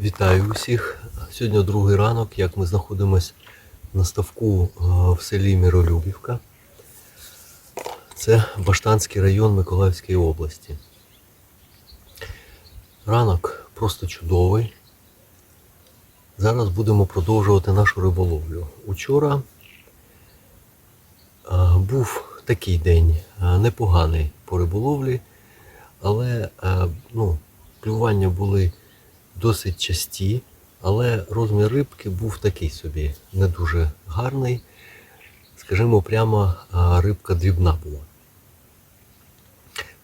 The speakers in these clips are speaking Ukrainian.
Вітаю усіх. Сьогодні другий ранок, як ми знаходимося на ставку е, в селі Миролюбівка. Це Баштанський район Миколаївської області. Ранок просто чудовий. Зараз будемо продовжувати нашу риболовлю. Учора е, був такий день е, непоганий по риболовлі, але ну, клювання були досить часті, але розмір рибки був такий собі, не дуже гарний. Скажімо, прямо рибка дрібна була.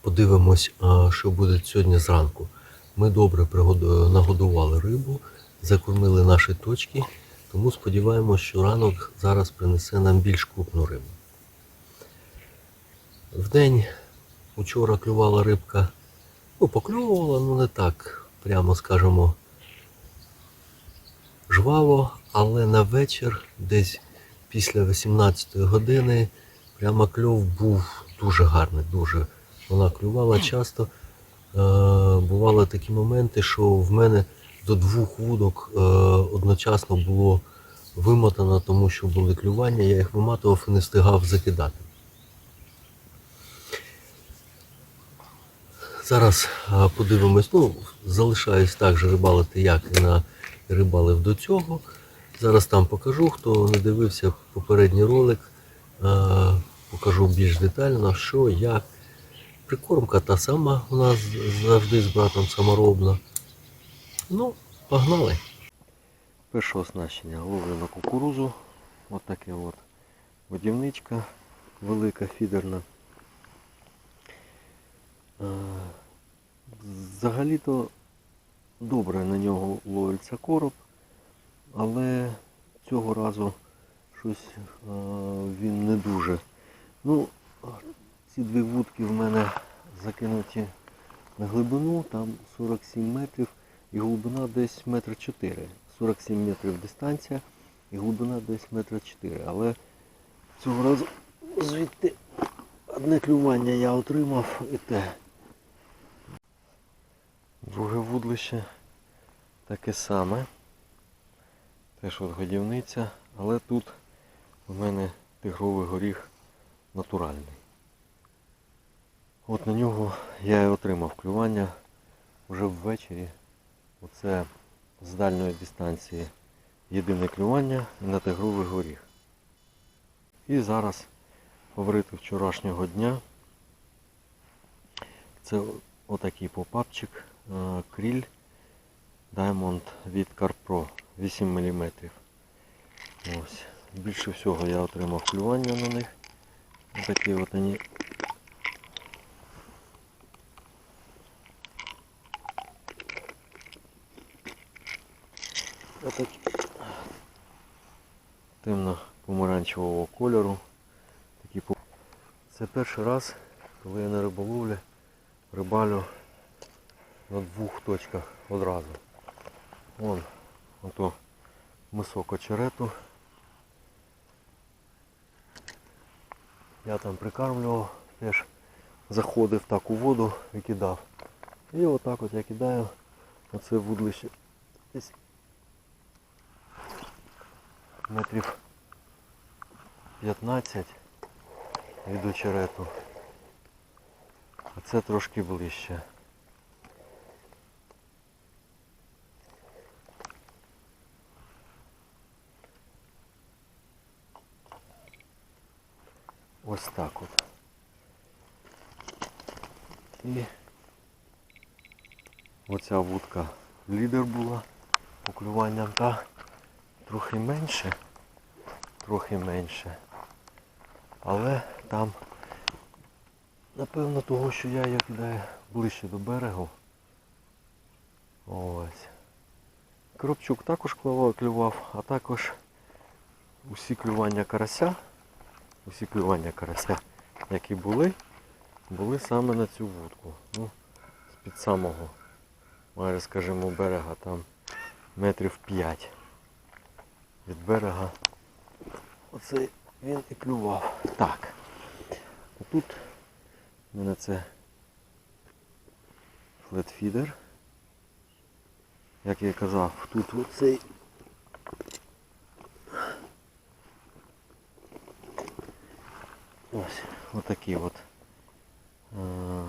Подивимось, що буде сьогодні зранку. Ми добре нагодували рибу, закормили наші точки, тому сподіваємось, що ранок зараз принесе нам більш крупну рибу. Вдень учора клювала рибка, ну, поклювала, ну не так, прямо скажемо, жваво, але на вечір, десь після 18 години, прямо кльов був дуже гарний, дуже. Вона клювала часто. Е, бували такі моменти, що в мене до двох вудок е, одночасно було вимотано, тому що були клювання, я їх виматував і не встигав закидати. Зараз подивимось, ну, залишаюсь так же рибалити, як і на рибалив до цього. Зараз там покажу, хто не дивився попередній ролик, покажу більш детально, що, як. Прикормка та сама у нас завжди з братом саморобна. Ну, погнали. Перше оснащення ловлю на кукурузу. Ось таке от водівничка велика фідерна. Е, Взагалі-то добре на нього ловиться короб, але цього разу щось е, він не дуже. Ну, ці дві вудки в мене закинуті на глибину, там 47 метрів і глибина десь метр 4. 47 метрів дистанція і глибина десь метр 4. Але цього разу звідти одне клювання я отримав і те. Друге вудлище таке саме. Теж от годівниця, але тут у мене тигровий горіх натуральний. От на нього я і отримав клювання вже ввечері. Оце з дальньої дистанції єдине клювання на тигровий горіх. І зараз говорити вчорашнього дня. Це отакий попапчик кріль Diamond від CarPro 8 мм. Ось. Більше всього я отримав клювання на них. Такі от вони. Отакі. Темно-помаранчевого кольору. Такі Це перший раз, коли я на риболовлі рибалю на двох точках одразу. Вон, ото мисок очерету. Я там прикармлював, теж заходив так у воду і кидав. І отак от я кидаю оце вудлище десь метрів 15 від очерету. А це трошки ближче. Ось так от. І оця вудка лідер була поклюванням та трохи менше, трохи менше. Але там, напевно, того, що я її кидаю ближче до берегу. Ось. Коробчук також клював, а також усі клювання карася, усі клювання карася, які були, були саме на цю вудку. Ну, з-під самого, майже скажімо, берега там метрів 5 від берега. Оце він і клював. Так. А тут у мене це флетфідер. як я і казав, тут оцей. Ось, отакий от е,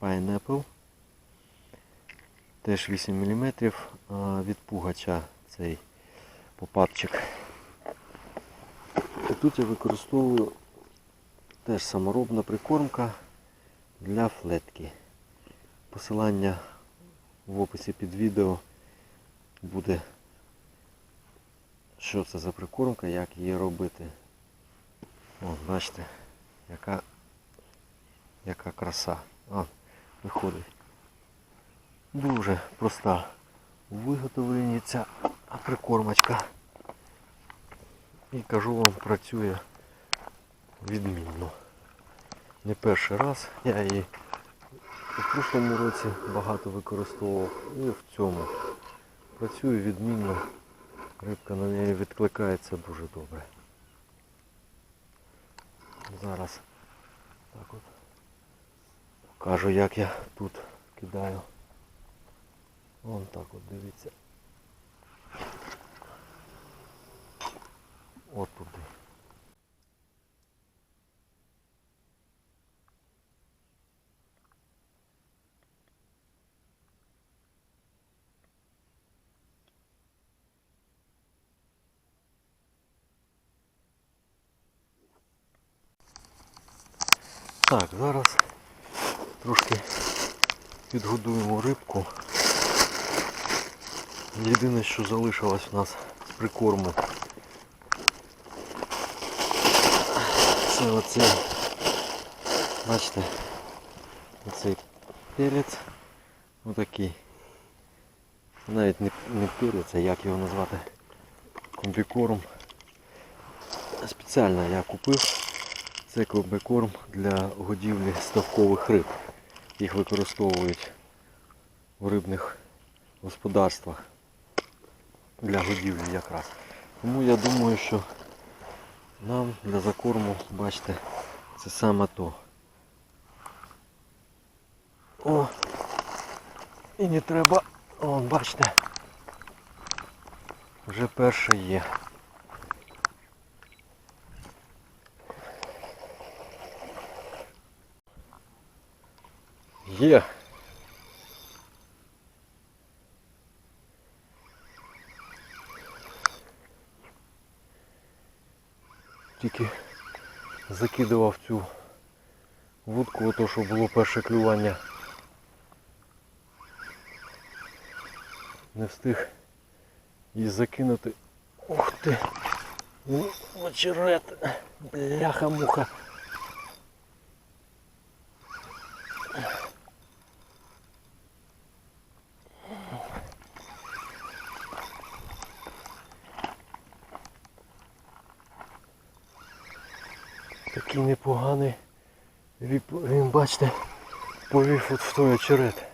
Pineapple. Теж 8 мм від пугача цей попапчик. І тут я використовую теж саморобна прикормка для флетки. Посилання в описі під відео буде, що це за прикормка, як її робити. О, бачите, яка, яка краса. А, виходить. Дуже проста у виготовленні ця прикормочка. І кажу вам, працює відмінно. Не перший раз я її у прошлому році багато використовував і в цьому. Працює відмінно. Рибка на неї відкликається дуже добре. Зараз так от покажу як я тут кидаю. Вон так от дивіться. От туди. Так, зараз трошки підгодуємо рибку. Єдине, що залишилось у нас з прикорму. Це оцей, бачите, оцей перець, отакий. Навіть не, не перець, а як його назвати, комбікорм. Спеціально я купив цей комбікорм для годівлі ставкових риб. Їх використовують у рибних господарствах для годівлі якраз. Тому я думаю, що нам для закорму, бачите, це саме то. О! І не треба, о, бачите, вже перше є. Є. Тільки закидував цю вудку, ото що було перше клювання. Не встиг її закинути. Ух ти! Очерет! Бляха-муха! Такий непоганий. Він, він, бачите, повів от в той очерет.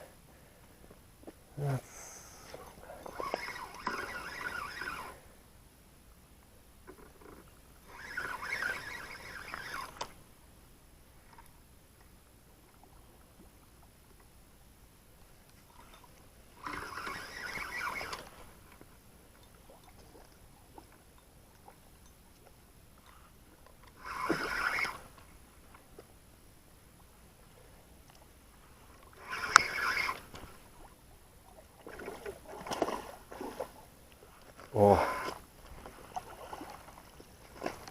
О.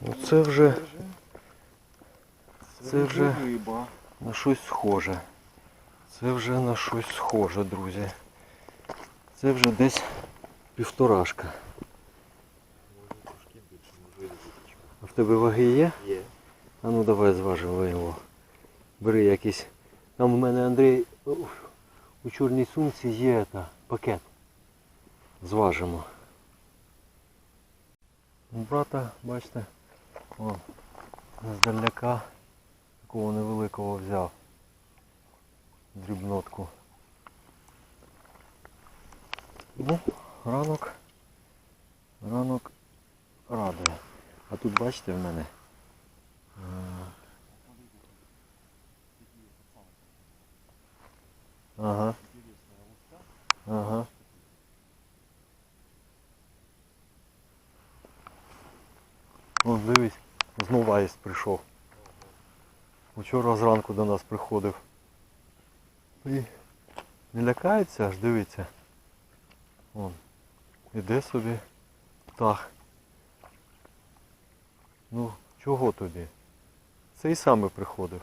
Ну це вже Це вже- на щось схоже. Це вже на щось схоже, друзі. Це вже десь півторашка. Може трошки більше, може. А в тебе ваги є? Є. А ну давай зважимо його. Бери якийсь. Там у мене Андрій у- у чорній сумці є та, пакет. Зважимо. Брата, бачите, о, здаляка такого невеликого взяв. Дрібнотку. Ну, ранок. Ранок радує. А тут бачите в мене. а, Ага. Ага. Вон, дивись, знову аїст прийшов. Учора зранку до нас приходив. І не лякається, аж дивиться. Вон. Іде собі птах. Ну, чого тобі? Цей саме приходив.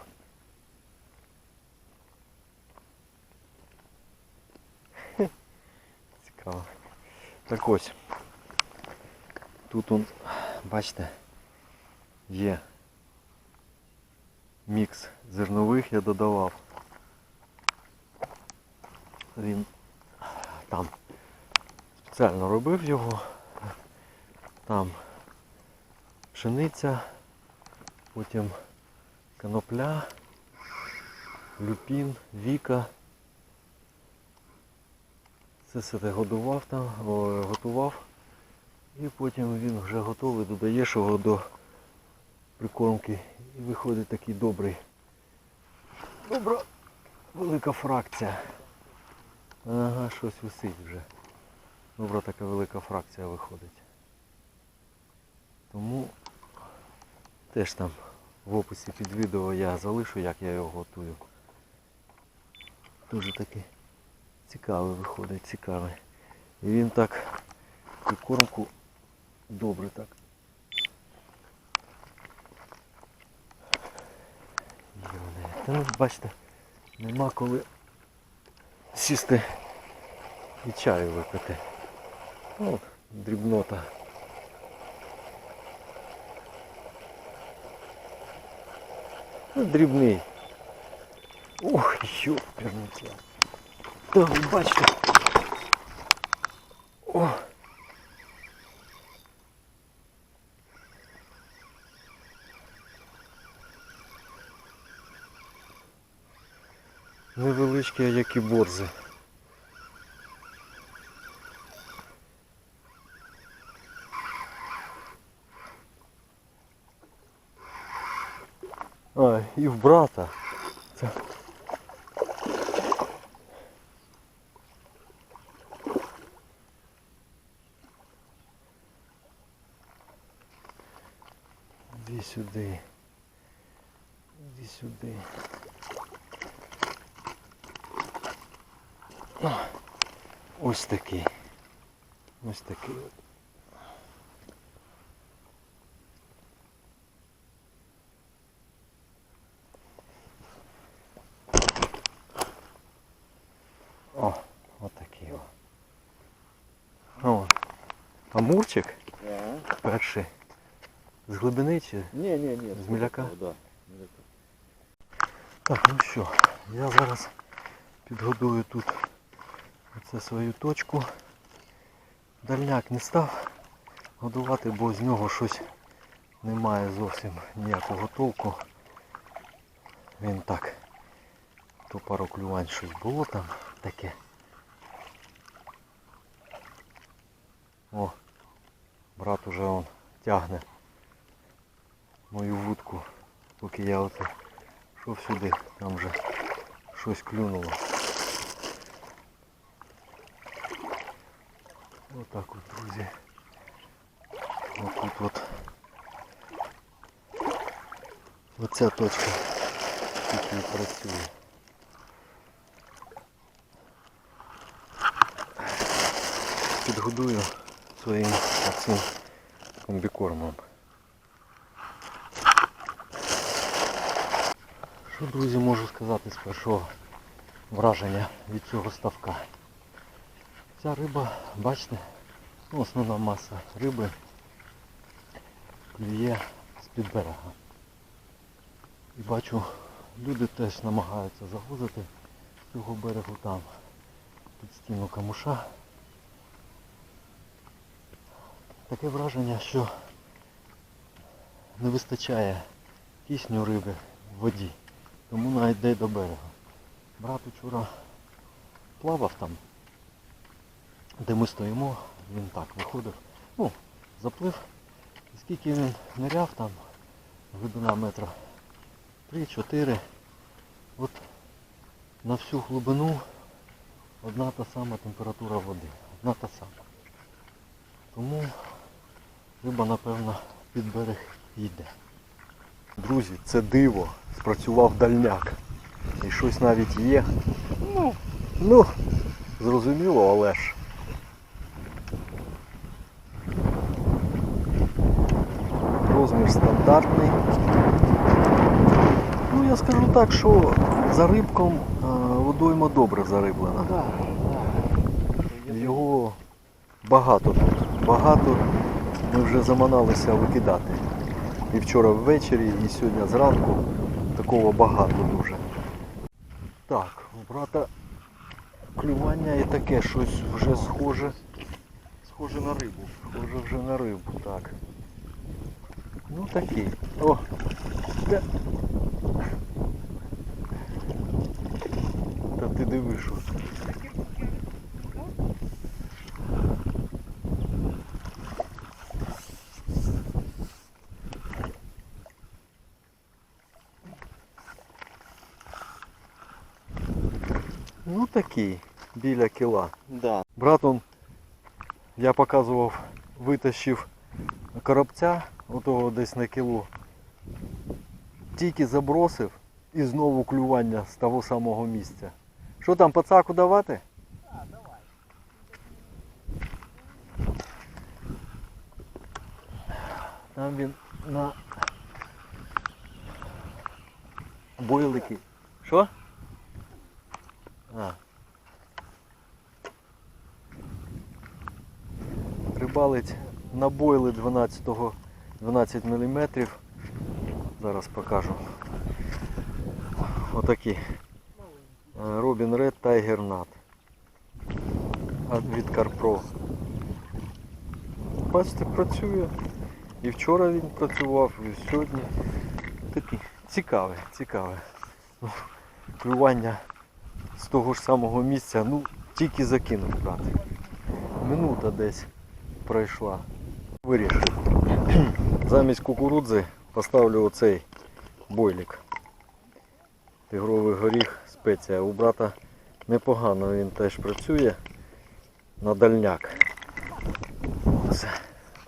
Хе, Цікаво. Так ось. Тут он, бачите, є мікс зернових я додавав. Він там спеціально робив його. Там пшениця, потім конопля, люпін, віка. Це все ти годував там, готував. І потім він вже готовий, додаєш його до прикормки і виходить такий добрий. Добра велика фракція. Ага, щось висить вже. Добра така велика фракція виходить. Тому теж там в описі під відео я залишу, як я його готую. Дуже такий цікавий виходить, цікавий. І він так прикормку добре так. Та ну бачите, нема коли сісти і чаю випити. Ну, дрібнота. Ну, дрібний. Ох, ёпернуться. Та ви бачите. О! Невеличкі, а які борзи. А, і в брата. Це... Сюди. Іди сюди. Ось такий. Ось такий. от. О, отакий о. О, амурчик перший. З глибини чи? Ні, ні, ні. З міляка? Да. Так, ну що, я зараз підгодую тут оце свою точку. Дальняк не став годувати, бо з нього щось немає зовсім ніякого толку. Він так. То пару клювань щось було там таке. О, брат уже он тягне мою вудку, поки я оце йшов сюди, там вже щось клюнуло. Отак от, друзі. Отут от. Оця точка тут і працює. Підгодую своїм оцим комбікормом. Що, друзі, можу сказати з першого враження від цього ставка? Ця риба, бачите, ну, основна маса риби клює з-під берега. І бачу, люди теж намагаються загрузити з цього берегу там під стіну камуша. Таке враження, що не вистачає кисню риби в воді, тому навіть йде до берега. Брат вчора плавав там, де ми стоїмо, він так виходив, ну, заплив. І скільки він ниряв там, глибина метра 3-4, от на всю глибину одна та сама температура води. Одна та сама. Тому риба, напевно, під берег йде. Друзі, це диво. Спрацював дальняк. І щось навіть є. Ну, ну зрозуміло, але ж. Розмір стандартний. Ну я скажу так, що за рибком е, водойма добре зариблена. Його багато тут. Багато ми вже заманалися викидати. І вчора ввечері, і сьогодні зранку такого багато дуже. Так, у брата клювання і таке щось вже схоже. Схоже на рибу. Схоже вже на рибу, так. Ну такий. О! Та ти диви, що. Ну такий, біля кіла. Да. Братом я показував, витащив коробця, отого десь на кіло. Тільки забросив і знову клювання з того самого місця. Що там, пацаку давати? Там він на бойлики. Що? А. Рибалить на бойли 12, 12 мм. Зараз покажу. Отакі. Е, Robin Red Tiger Nut. Від Carpro. Бачите, працює. І вчора він працював, і сьогодні. Такий цікавий, цікавий. Ну, Клювання з того ж самого місця, ну, тільки закинув брат. Минута десь пройшла. Вирішив. Замість кукурудзи поставлю оцей бойлік. Тигровий горіх, спеція. У брата непогано він теж працює на дальняк.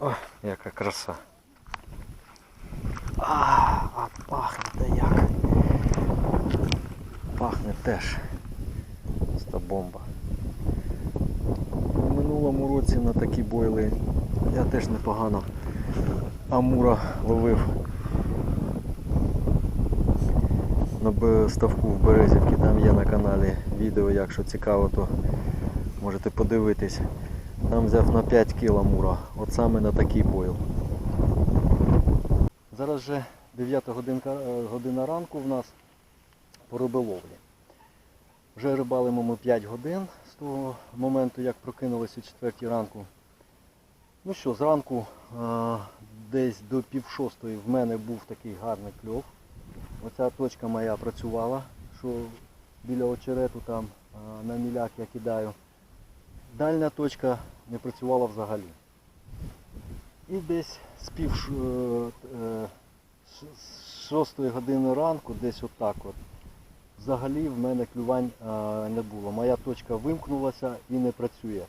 О, яка краса. А, а пахне та як. Пахне теж. Ста бомба. У минулому році на такі бойли я теж непогано амура ловив на ставку в Березівці, там є на каналі відео, якщо цікаво, то можете подивитись. Там взяв на 5 кіл амура, от саме на такий бойл. Зараз вже 9 годинка, е, година ранку в нас по риболовлі. Вже рибалимо ми 5 годин з того моменту, як прокинулися о 4 ранку. Ну що, зранку а, десь до пів шостої в мене був такий гарний кльов. Оця точка моя працювала, що біля очерету там а, на міляк я кидаю. Дальня точка не працювала взагалі. І десь з пів е, е, шостої години ранку, десь отак от, взагалі в мене клювань не було. Моя точка вимкнулася і не працює.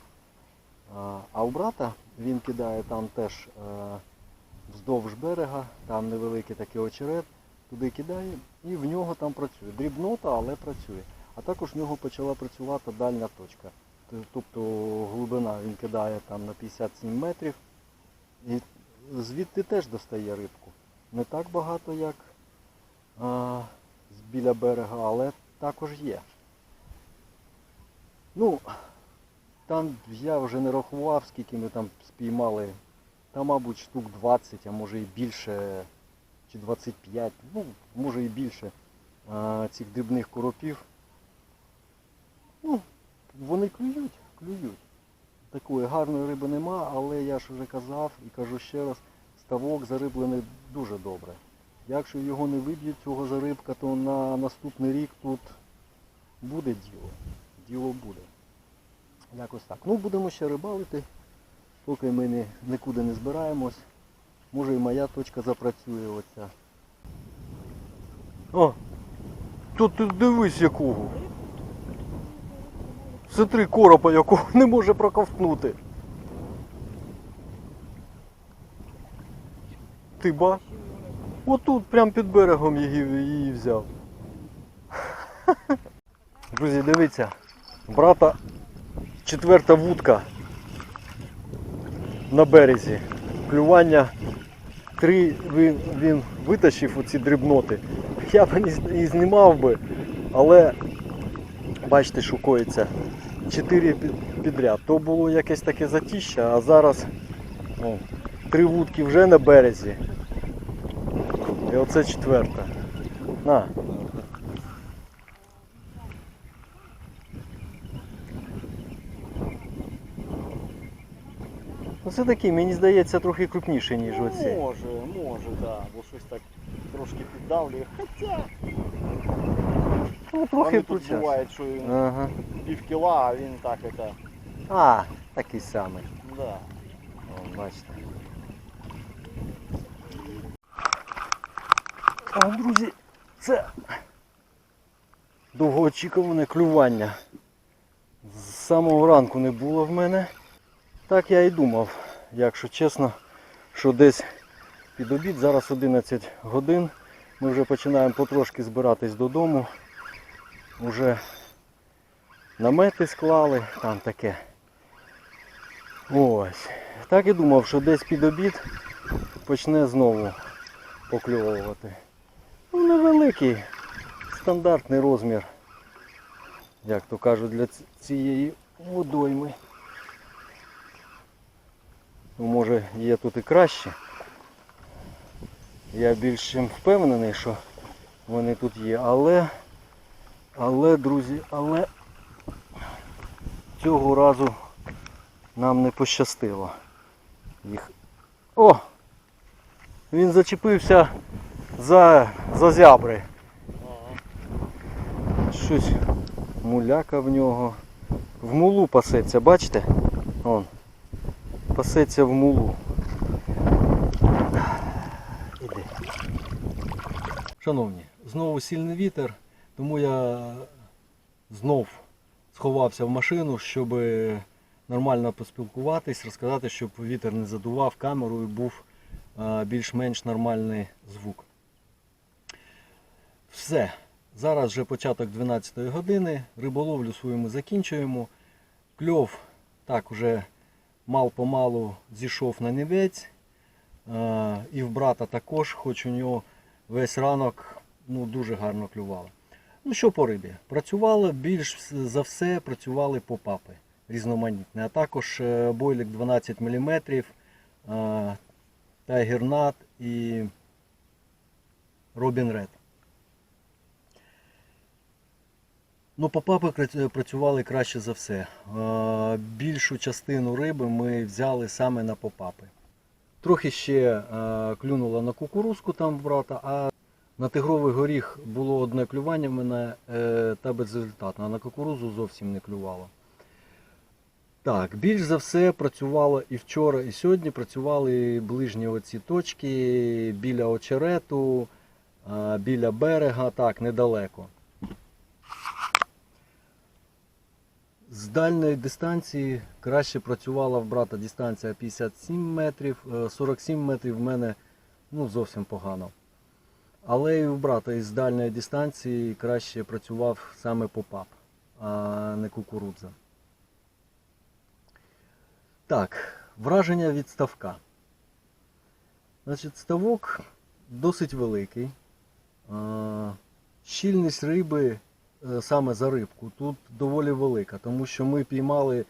А, у брата він кидає там теж е, вздовж берега, там невеликий такий очерет, туди кидає і в нього там працює. Дрібнота, але працює. А також в нього почала працювати дальня точка. Тобто глибина він кидає там на 57 метрів і звідти теж достає рибку. Не так багато, як а, біля берега, але також є. Ну, там я вже не рахував, скільки ми там спіймали. Там, мабуть, штук 20, а може і більше, чи 25, ну, може і більше а, цих дрібних коропів. Ну, вони клюють, клюють. Такої гарної риби нема, але я ж вже казав і кажу ще раз, ставок зариблений дуже добре. Якщо його не виб'ють, цього зарибка, то на наступний рік тут буде діло. Діло буде. Якось так. Ну, будемо ще рибалити, поки ми не, нікуди не збираємось. Може і моя точка запрацює оця. О! Тут ти дивись якого. Це три коропа, якого не може проковтнути. ти ба. Отут, прямо під берегом її, її взяв. Друзі, дивіться, брата четверта вудка на березі. Клювання три він, він витащив оці дрібноти. Я б і знімав би, але бачите, що коїться. Чотири підряд. То було якесь таке затіща, а зараз о, три вудки вже на березі. І оце четверта. На. Оце такий, мені здається, трохи крупніший, ніж оці. Може, може, да. Бо щось так трошки піддавлює. Хоча Ну, трохи тут получався. буває, що і Ага. пів кіла, а він так это. А, такий самий. Да. О, бачите. А, друзі, це довгоочікуване клювання. З самого ранку не було в мене. Так я і думав, якщо чесно, що десь під обід, зараз 11 годин. Ми вже починаємо потрошки збиратись додому. Уже намети склали, там таке. Ось. Так і думав, що десь під обід почне знову покльовувати. Ну, невеликий, стандартний розмір, як то кажуть, для цієї водойми. Ну, може є тут і краще. Я більш впевнений, що вони тут є, але, але, друзі, але цього разу нам не пощастило. Їх. О! Він зачепився за, за зябри. Щось муляка в нього. В мулу пасеться, бачите? Он. Пасеться в мулу. Іди. Шановні, знову сильний вітер, тому я знов сховався в машину, щоб нормально поспілкуватись, розказати, щоб вітер не задував камеру і був е, більш-менш нормальний звук. Все. Зараз вже початок 12 години. Риболовлю свою ми закінчуємо. Кльов так уже мал-помалу зійшов на небець. Е, І в брата також, хоч у нього весь ранок ну, дуже гарно клювало. Ну що по рибі? Працювали більш за все працювали попапи різноманітні, а також е, бойлик 12 мм, Tiger Nut і Robin Red. Ну, попапи працювали краще за все. Е, Більшу частину риби ми взяли саме на попапи. Трохи ще е, клюнуло на кукурузку там брата, а на тигровий горіх було одне клювання в мене е, та безрезультатно, а на кукурузу зовсім не клювало. Так, більш за все працювало і вчора, і сьогодні працювали ближні оці точки біля очерету, е, біля берега, так, недалеко. З дальної дистанції краще працювала в брата дистанція 57 метрів, е, 47 метрів в мене ну, зовсім погано. Але і в брата із дальньої дистанції краще працював саме попап, а не кукурудза. Так, враження від ставка. Значить, ставок досить великий. Е, Щільність риби е, саме за рибку тут доволі велика, тому що ми піймали,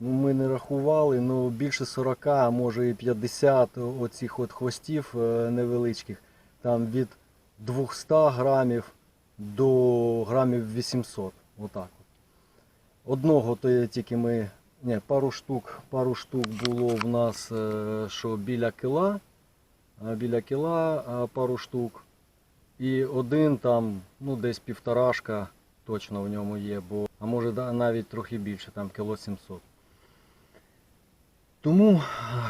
ну ми не рахували, ну більше 40, а може і 50 оцих от хвостів е, невеличких, там від 200 грамів до грамів 800. Отак. от. Одного то тільки ми, ні, пару штук, пару штук було в нас, е, що біля кіла, а біля кіла пару штук. І один там, ну десь півторашка точно в ньому є, бо, а може навіть трохи більше, там кіло 700. Тому,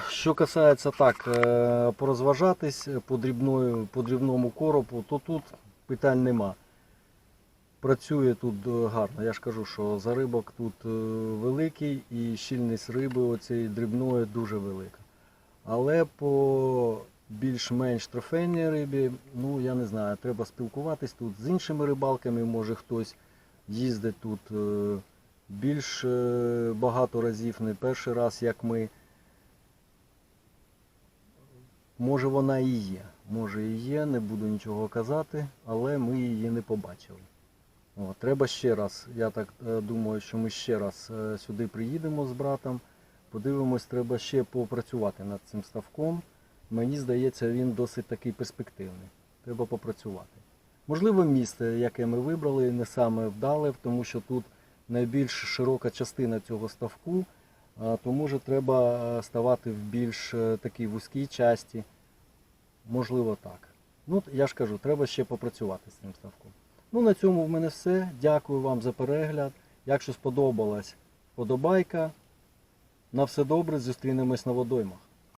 що касається так, е, порозважатись по, дрібною, по дрібному коропу, то тут питань нема. Працює тут е, гарно. Я ж кажу, що зарибок тут е, великий і щільність риби оцієї дрібної дуже велика. Але по більш-менш трофейній рибі, ну я не знаю, треба спілкуватись тут з іншими рибалками, може хтось їздить тут е, більш е, багато разів, не перший раз, як ми. Може вона і є. Може і є, не буду нічого казати, але ми її не побачили. О, треба ще раз. Я так е, думаю, що ми ще раз сюди приїдемо з братом. Подивимось, треба ще попрацювати над цим ставком. Мені здається, він досить такий перспективний. Треба попрацювати. Можливо, місце, яке ми вибрали, не саме вдале, тому що тут найбільш широка частина цього ставку, а, то може треба е, ставати в більш е, такій вузькій часті. Можливо, так. Ну, я ж кажу, треба ще попрацювати з цим ставком. Ну, на цьому в мене все. Дякую вам за перегляд. Якщо сподобалась, подобайка. На все добре, зустрінемось на водоймах.